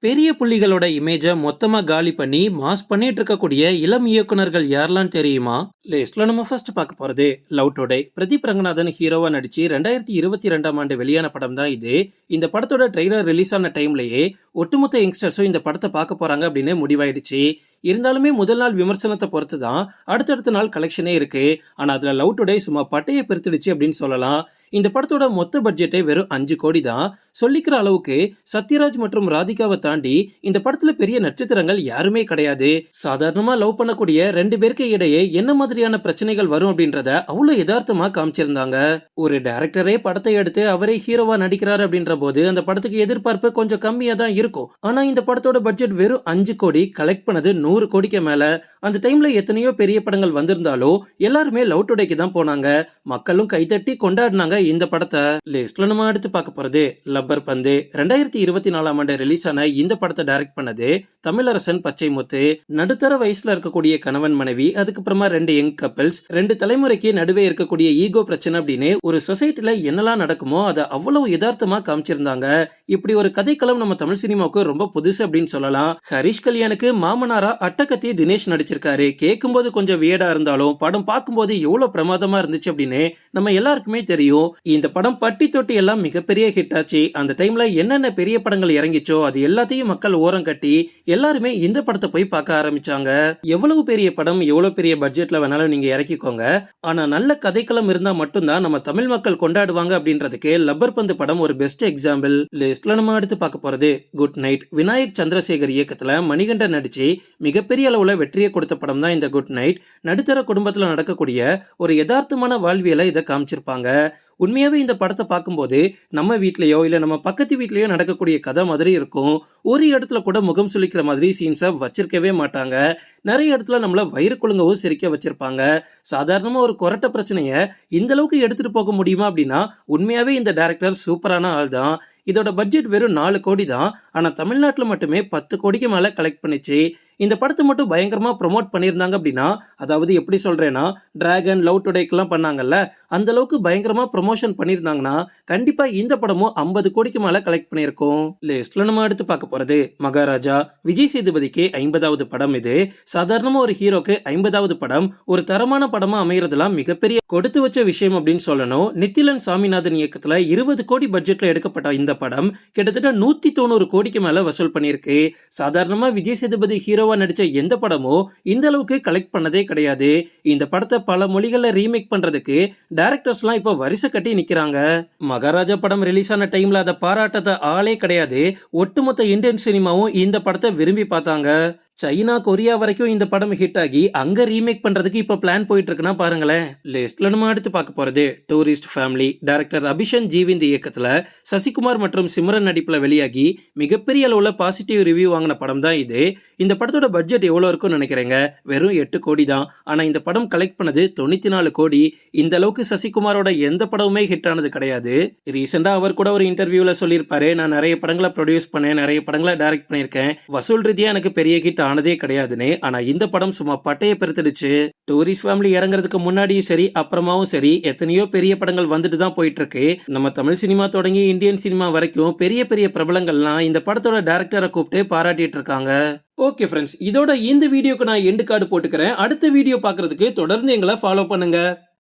பெரிய புள்ளிகளோட இமேஜை மொத்தமா காலி பண்ணி மாஸ் பண்ணிட்டு இருக்கக்கூடிய இளம் இயக்குனர்கள் யாரெல்லாம் தெரியுமா? லிஸ்ட்ல நம்ம ஃபர்ஸ்ட் பார்க்க போறது லவ் டுடே. பிரதீப் ரங்கநாதன் ஹீரோவா நடிச்சு ரெண்டாயிரத்தி இருபத்தி ரெண்டாம் ஆண்டு வெளியான படம் தான் இது. இந்த படத்தோட ட்ரெய்லர் ரிலீஸ் ஆன டைம்லயே ஒட்டுமொத்த யங்ஸ்டர்ஸும் இந்த படத்தை பார்க்க போறாங்க அப்படின்னு முடிவாயிடுச்சு. இருந்தாலுமே முதல் நாள் விமர்சனத்தை பொறுத்து தான் அடுத்தடுத்த நாள் கலெக்ஷனே இருக்கு. ஆனால் அதுல லவ் டுடே சும்மா பட்டையை பெருத்துடுச்சு அப்படின்னு சொல்லலாம். இந்த படத்தோட மொத்த பட்ஜெட்டே வெறும் அஞ்சு கோடி தான். சொல்லிக்கிற அளவுக்கு சத்யராஜ் மற்றும் ராதிகாவை தாண்டி இந்த படத்துல பெரிய நட்சத்திரங்கள் யாருமே கிடையாது. சாதாரணமா லவ் பண்ணக்கூடிய ரெண்டு பேருக்கு இடையே என்ன மாதிரியான பிரச்சனைகள் வரும் அப்படின்றத அவ்வளவு யதார்த்தமா காமிச்சிருந்தாங்க. ஒரு டைரக்டரே படத்தை எடுத்து அவரே ஹீரோவா நடிக்கிறாரு அப்படின்ற போது அந்த படத்துக்கு எதிர்பார்ப்பு கொஞ்சம் கம்மியா தான் இருக்கும். ஆனா இந்த படத்தோட பட்ஜெட் வெறும் அஞ்சு கோடி கலெக்ட் பண்ணது நூறு கோடிக்கு மேல. அந்த டைம்ல எத்தனையோ பெரிய படங்கள் வந்திருந்தாலும் எல்லாருமே லவ் டுடேக்கு தான் போனாங்க. மக்களும் கைத்தட்டி கொண்டாடினாங்க இந்த படத்தை. லிஸ்ட்ல நம்ம அடுத்து பார்க்க போறது லப்பர் பந்து. ரெண்டாயிரத்தி இருபத்தி நாலாம் ஆண்டு ரிலீஸ் ஆன இந்த படத்தை டைரக்ட் பண்ணது தமிழரசன் பச்சை முத்து நடுத்தர வயசுல இருக்கக்கூடிய கணவன் மனைவி அதுக்கப்புறமா ரெண்டு யங் கப்பிள்ஸ் ரெண்டு தலைமுறைக்கு நடுவே இருக்கக்கூடிய ஈகோ பிரச்சனை அப்படின்னு ஒரு சொசைட்டில என்னெல்லாம் நடக்குமோ அதை அவ்வளவு யதார்த்தமா காமிச்சிருந்தாங்க. இப்படி ஒரு கதைக்களம் நம்ம தமிழ் சினிமா சினிமாவுக்கு ரொம்ப புதுசு அப்படின்னு சொல்லலாம். ஹரிஷ் கல்யாணுக்கு மாமனாரா அட்டகத்தி தினேஷ் நடிச்சிருக்காரு. கேட்கும்போது கொஞ்சம் வியடா இருந்தாலும் படம் பார்க்கும்போது எவ்வளவு பிரமாதமா இருந்துச்சு அப்படின்னு நம்ம எல்லாருக்குமே தெரியும். இந்த படம் பட்டி தொட்டி எல்லாம் மிகப்பெரிய ஹிட் ஆச்சு. அந்த டைம்ல என்னென்ன பெரிய படங்கள் இறங்கிச்சோ அது எல்லாத்தையும் மக்கள் ஓரம் கட்டி எல்லாருமே இந்த படத்தை போய் பார்க்க ஆரம்பிச்சாங்க. எவ்வளவு பெரிய படம் எவ்வளவு பெரிய பட்ஜெட்ல வேணாலும் நீங்க இறக்கிக்கோங்க. ஆனா நல்ல கதைக்களம் இருந்தா மட்டும்தான் நம்ம தமிழ் மக்கள் கொண்டாடுவாங்க அப்படின்றதுக்கு லப்பர் பந்து படம் ஒரு பெஸ்ட் எக்ஸாம்பிள் லிஸ்ட்ல நம்ம அடுத்து பார்க்க போறது குட் நைட். விநாயக் சந்திரசேகர் இயக்கத்தில் மணிகண்டன் நடிச்சு மிகப்பெரிய அளவில் வெற்றியை கொடுத்த படம் தான் இந்த குட் நைட். நடுத்தர குடும்பத்தில் நடக்கக்கூடிய ஒரு யதார்த்தமான வாழ்வியலை இதை காமிச்சிருப்பாங்க. உண்மையாகவே இந்த படத்தை பார்க்கும்போது நம்ம வீட்லேயோ இல்லை நம்ம பக்கத்து வீட்லேயோ நடக்கக்கூடிய கதை மாதிரி இருக்கும். ஒரு இடத்துல கூட முகம் சுளிக்கிற மாதிரி சீன்ஸை வச்சிருக்கவே மாட்டாங்க. நிறைய இடத்துல நம்மள வயிறு குழுங்கவும் சிரிக்க வச்சிருப்பாங்க. சாதாரணமாக ஒரு கொரட்ட பிரச்சனையை இந்த அளவுக்கு எடுத்துகிட்டு போக முடியுமா அப்படின்னா உண்மையாகவே இந்த டேரக்டர் சூப்பரான ஆள் தான். இதோட பட்ஜெட் வெறும் நாலு கோடி தான். ஆனால் தமிழ்நாட்டில் மட்டுமே பத்து கோடிக்கு மேலே கலெக்ட் பண்ணிச்சு. இந்த படத்தை மட்டும் பயங்கரமாக ப்ரொமோட் பண்ணியிருந்தாங்க அப்படின்னா அதாவது எப்படி சொல்கிறேன்னா டிராகன் லவ் டுடேக்கெலாம் பண்ணாங்கல்ல அந்த அளவுக்கு பயங்கரமாக ப்ரொமோஷன் பண்ணியிருந்தாங்கன்னா கண்டிப்பாக இந்த படமும் ஐம்பது கோடிக்கு மேலே கலெக்ட் பண்ணியிருக்கோம். லிஸ்ட்ல நம்ம எடுத்து பார்க்க போகிறது மகாராஜா விஜய் சேதுபதிக்கு ஐம்பதாவது படம் இது. சாதாரணமாக ஒரு ஹீரோக்கு ஐம்பதாவது படம் ஒரு தரமான படமாக அமைகிறதுலாம் மிகப்பெரிய கொடுத்து வச்ச விஷயம் அப்படின்னு சொல்லணும். நித்திலன் சாமிநாதன் இயக்கத்தில் இருபது கோடி பட்ஜெட்டில் எடுக்கப்பட்ட இந்த படம் கிட்டத்தட்ட நூற்றி தொண்ணூறு கோடிக்கு மேலே வசூல் பண்ணியிருக்கு. சாதாரணமாக விஜய் சேதுபதி ஹீரோ ஹீரோவா நடிச்ச எந்த படமும் இந்த அளவுக்கு கலெக்ட் பண்ணதே கிடையாது. இந்த படத்தை பல மொழிகளில் ரீமேக் பண்றதுக்கு டேரக்டர்ஸ்லாம் இப்போ வரிசை கட்டி நிக்கிறாங்க. மகாராஜா படம் ரிலீஸ் ஆன டைம்ல அதை பாராட்டத்தை ஆளே கிடையாது. ஒட்டுமொத்த இந்தியன் சினிமாவும் இந்த படத்தை விரும்பி பார்த்தாங்க. சைனா கொரியா வரைக்கும் இந்த படம் ஹிட் ஆகி அங்க ரீமேக் பண்றதுக்கு இப்ப பிளான் போயிட்டு இருக்குன்னா பாருங்களேன் லிஸ்ட்ல நம்ம அடுத்து பார்க்க போறது tourist family director Abishan Jeevinth இயக்கத்துல சசிகுமார் மற்றும் சிம்ரன் நடிப்புல வெளியாகி மிகப்பெரிய அளவுல பாசிட்டிவ் ரிவ்யூ வாங்கின படம் தான் இது. இந்த படத்தோட பட்ஜெட் எவ்வளவு இருக்கும்னு நினைக்கிறேங்க? வெறும் எட்டு கோடி தான். ஆனா இந்த படம் கலெக்ட் பண்ணது தொண்ணூத்தி நாலு கோடி. இந்த அளவுக்கு சசிகுமாரோட எந்த படமுமே ஹிட் ஆனது கிடையாது. ரீசெண்டா அவர் கூட ஒரு இன்டர்வியூல சொல்லியிருப்பாரு நான் நிறைய படங்களை ப்ரொடியூஸ் பண்ணேன் நிறைய படங்களை டைரக்ட் பண்ணியிருக்கேன். வசூல் ரீதியா எனக்கு பெரிய ஹிட் ஆனதே கிடையாதுன்னு ஆனா இந்த படம் சும்மா பட்டைய பெருத்துடுச்சு. டூரிஸ்ட் ஃபேமிலி இறங்குறதுக்கு முன்னாடியும் சரி அப்புறமாவும் சரி எத்தனையோ பெரிய படங்கள் வந்துட்டு தான் போயிட்டு இருக்கு நம்ம தமிழ் சினிமா தொடங்கி இந்தியன் சினிமா வரைக்கும் பெரிய பெரிய பிரபலங்கள்லாம் இந்த படத்தோட டேரக்டரை கூப்பிட்டு பாராட்டிட்டு இருக்காங்க ஓகே ஃப்ரெண்ட்ஸ் இதோட இந்த வீடியோக்கு நான் எண்டு கார்டு போட்டுக்கிறேன். அடுத்த வீடியோ பார்க்கறதுக்கு தொடர்ந்து எங்களை ஃபாலோ பண்ணுங்க.